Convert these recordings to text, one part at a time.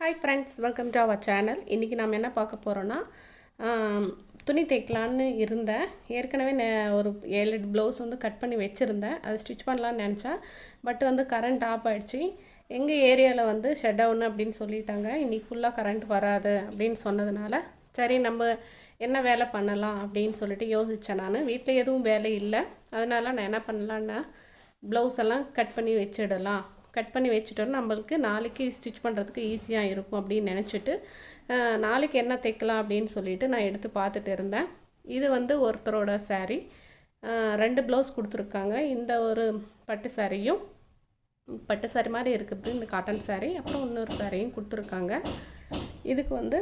Hi friends welcome to our channel இன்றைக்கி நம்ம என்ன பார்க்க போகிறோன்னா துணி தைக்கலான்னு இருந்தேன். ஏற்கனவே நே- ஒரு ஏழு எட்டு ப்ளவுஸ் வந்து கட் பண்ணி வச்சுருந்தேன். அதை ஸ்டிச் பண்ணலான்னு நினச்சேன். பட் வந்து கரண்ட் ஆஃப் ஆகிடுச்சு எங்கள் ஏரியாவில் வந்து ஷட் டவுன் அப்படின்னு சொல்லிட்டாங்க. இன்றைக்கி ஃபுல்லாக கரண்ட் வராது அப்படின்னு சொன்னதுனால சரி நம்ம என்ன வேலை பண்ணலாம் அப்படின்னு சொல்லிட்டு யோசித்தேன் நான். வீட்டில் எதுவும் வேலை இல்லை. அதனால் நான் என்ன பண்ணலான்னா ப்ளவுஸ் எல்லாம் கட் பண்ணி வச்சிடலாம். கட் பண்ணி வச்சுட்டோம்னா நம்மளுக்கு நாளைக்கு ஸ்டிச் பண்ணுறதுக்கு ஈஸியாக இருக்கும் அப்படின்னு நினச்சிட்டு நாளைக்கு என்ன தைக்கலாம் அப்படின்னு சொல்லிட்டு நான் எடுத்து பார்த்துட்டு இருந்தேன். இது வந்து ஒருத்தரோட saree. ரெண்டு ப்ளவுஸ் கொடுத்துருக்காங்க. இந்த ஒரு பட்டு சாரியும் பட்டு சாரி மாதிரி இருக்குது இந்த காட்டன் saree. அப்புறம் இன்னொரு சாரியும் கொடுத்துருக்காங்க. இதுக்கு வந்து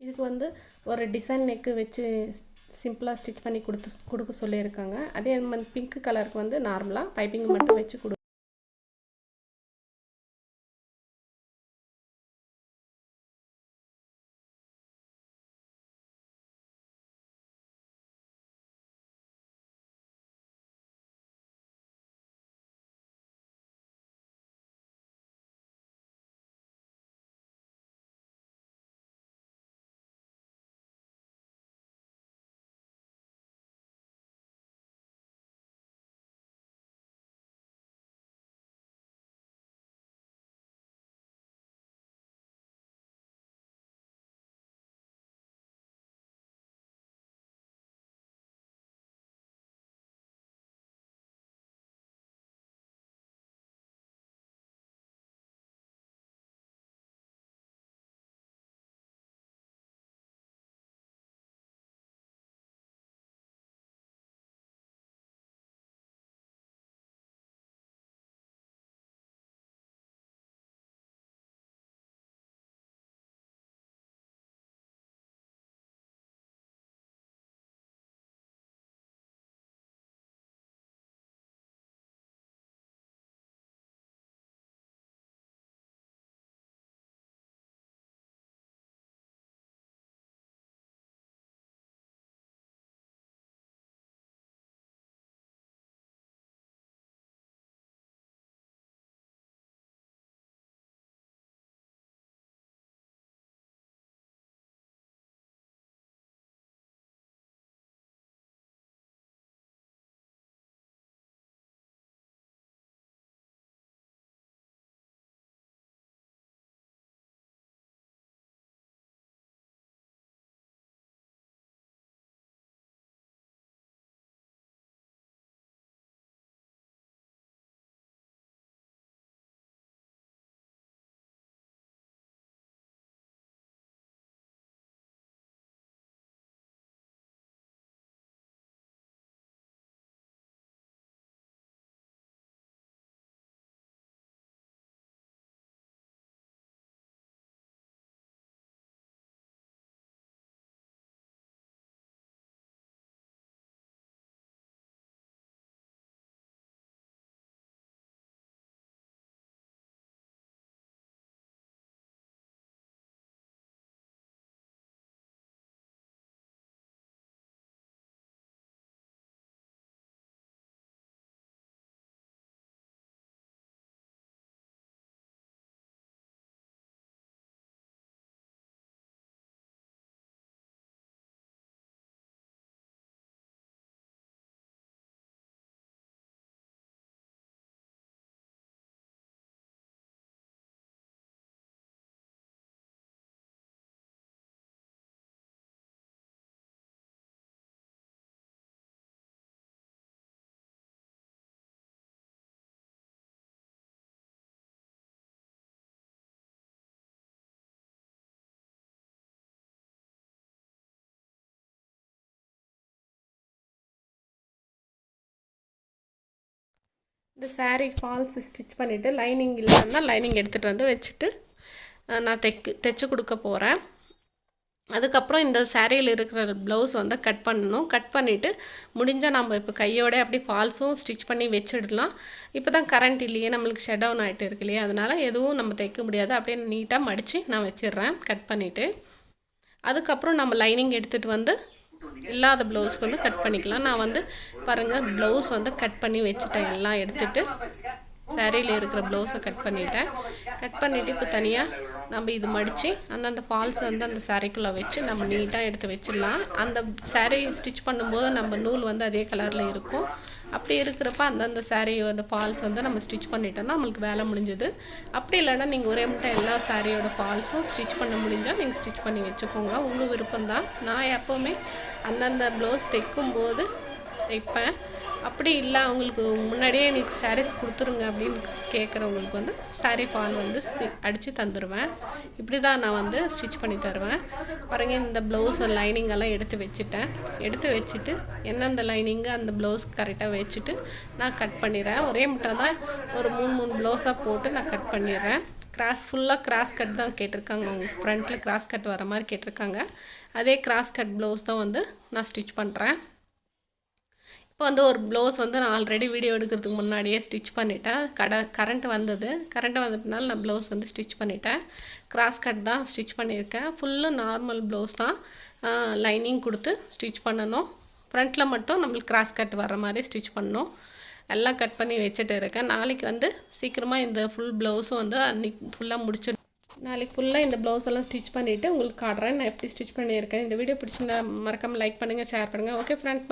இதுக்கு வந்து ஒரு டிசைன் நெக்கு வச்சு சிம்பிளாக ஸ்டிச் பண்ணி கொடுத்து கொடுக்க சொல்லியிருக்காங்க. அதே மாதிரி பிங்க் கலருக்கு வந்து நார்மலாக பைப்பிங் மட்டும் வச்சு கொடு இந்த சாரீ ஃபால்ஸ் ஸ்டிச் பண்ணிவிட்டு லைனிங் இல்லைன்னா லைனிங் எடுத்துகிட்டு வந்து வச்சுட்டு நான் தைக்கு தைச்சி கொடுக்க போகிறேன் அதுக்கப்புறம் இந்த சாரியில் இருக்கிற ப்ளவுஸ் வந்து கட் பண்ணணும். கட் பண்ணிவிட்டு முடிஞ்சால் நம்ம இப்போ கையோட அப்படி ஃபால்ஸும் ஸ்டிச் பண்ணி வச்சிடலாம். இப்போ தான் கரண்ட் இல்லையே நம்மளுக்கு ஷட் டவுன் ஆகிட்டு இருக்கு இல்லையா? அதனால் எதுவும் நம்ம தைக்க முடியாது. அப்படியே நீட்டாக மடித்து நான் வச்சிடுறேன் கட் பண்ணிவிட்டு அதுக்கப்புறம் நம்ம லைனிங் எடுத்துகிட்டு வந்து இல்லாத ப்ளவுஸ்க்கு வந்து கட் பண்ணிக்கலாம். நான் வந்து பாருங்கள் ப்ளவுஸ் வந்து கட் பண்ணி வச்சுட்டேன். எல்லாம் எடுத்துகிட்டு சாரியில் இருக்கிற ப்ளவுஸை கட் பண்ணிட்டேன். கட் பண்ணிவிட்டு இப்போ தனியாக நம்ம இது மடித்து அந்தந்த ஃபால்ஸ் வந்து அந்த சாரீக்குள்ளே வச்சு நம்ம நீட்டாக எடுத்து வச்சிடலாம். அந்த saree ஸ்டிச் பண்ணும்போது நம்ம நூல் வந்து அதே கலரில் இருக்கும். அப்படி இருக்கிறப்ப அந்தந்த saree அந்த ஃபால்ஸ் வந்து நம்ம ஸ்டிச் பண்ணிட்டோம்னா நம்மளுக்கு வேலை முடிஞ்சது. அப்படி இல்லைன்னா நீங்கள் ஒரே மட்டும் எல்லா சாரியோட ஃபால்ஸும் ஸ்டிச் பண்ண முடிஞ்சால் நீங்கள் ஸ்டிச் பண்ணி வச்சுக்கோங்க. உங்கள் விருப்பம்தான். நான் எப்போவுமே அந்தந்த ப்ளவுஸ் தைக்கும்போது தைப்பேன். அப்படி இல்லை அவங்களுக்கு முன்னாடியே எங்களுக்கு சாரீஸ் கொடுத்துருங்க அப்படின்னு கேட்குறவங்களுக்கு வந்து சாரீ ஃபால் வந்து அடித்து தந்துடுவேன் இப்படி தான் நான் வந்து ஸ்டிச் பண்ணி தருவேன். பாருங்க இந்த ப்ளவுஸ் லைனிங் எல்லாம் எடுத்து வச்சுட்டேன். எடுத்து வச்சுட்டு எந்தெந்த லைனிங்கு அந்த ப்ளவுஸ் கரெக்டாக வச்சுட்டு நான் கட் பண்ணிடுறேன். ஒரே முட்டை தான் ஒரு மூணு மூணு ப்ளவுஸாக போட்டு நான் கட் பண்ணிடுறேன். கிராஸ் ஃபுல்லாக கிராஸ் கட் தான் கேட்டிருக்காங்க. அவங்க ஃப்ரண்ட்டில் கிராஸ் கட் வர மாதிரி கேட்டிருக்காங்க. அதே கிராஸ் கட் ப்ளவுஸ் தான் வந்து நான் ஸ்டிச் பண்ணுறேன் இப்போ வந்து ஒரு ப்ளவுஸ் வந்து நான் ஆல்ரெடி வீடியோ எடுக்கிறதுக்கு முன்னாடியே ஸ்டிச் பண்ணிட்டேன். கடை கரண்ட் வந்தது. கரண்ட் வந்ததுனால நான் ப்ளவுஸ் வந்து ஸ்டிச் பண்ணிட்டேன். கிராஸ் கட் தான் ஸ்டிச் பண்ணியிருக்கேன். ஃபுல்லும் நார்மல் ப்ளவுஸ் தான் லைனிங் கொடுத்து ஸ்டிச் பண்ணணும். ஃப்ரண்ட்டில் மட்டும் நம்மளுக்கு கிராஸ் கட் வர மாதிரி ஸ்டிச் பண்ணணும். எல்லாம் கட் பண்ணி வச்சுட்டு இருக்கேன். நாளைக்கு வந்து சீக்கிரமாக இந்த ஃபுல் ப்ளவுஸும் வந்து அன்றைக்கி ஃபுல்லாக முடிச்சு நாளைக்கு ஃபுல்லாக இந்த ப்ளவுஸ் எல்லாம் ஸ்டிச் பண்ணிவிட்டு உங்களுக்கு காட்டுறேன். நான் எப்படி ஸ்டிச் பண்ணியிருக்கேன். இந்த வீடியோ பிடிச்சிருந்தா மறக்காமல் லைக் பண்ணுங்கள் ஷேர் பண்ணுங்கள் ஓகே ஃப்ரெண்ட்ஸ்